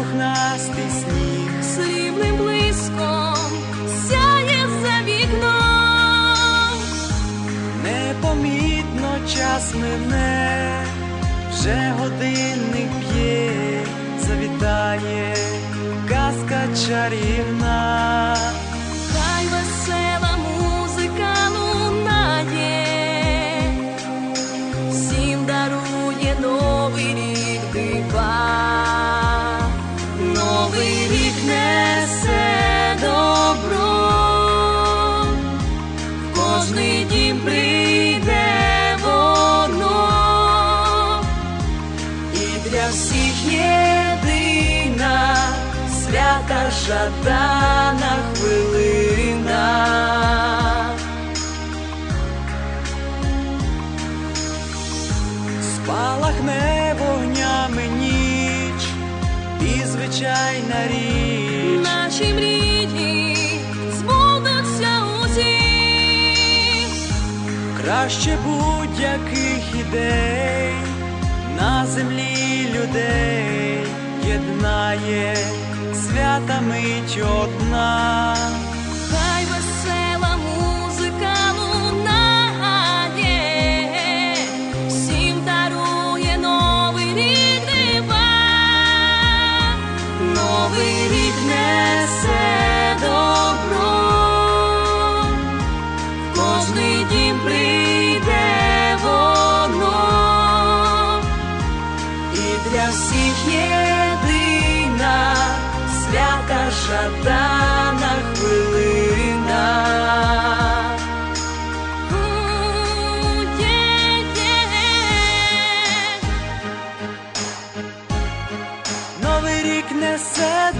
пухнастий сніг. срібним блиском сяє за вікном. Непомітно час мине, вже годинник б'є, завітає казка чарівна. Хай весела музика лунає, всім дарує новий рік дива, для всіх єдина свята жадана хвилина. Спалахне вогнями ніч, і звичайна річ. Наші мрії збудуться усі. Краще будь-яких ідей на землі людей єднає свята мить одна. Для всіх єдина свята жадана хвилина. Новий рік несе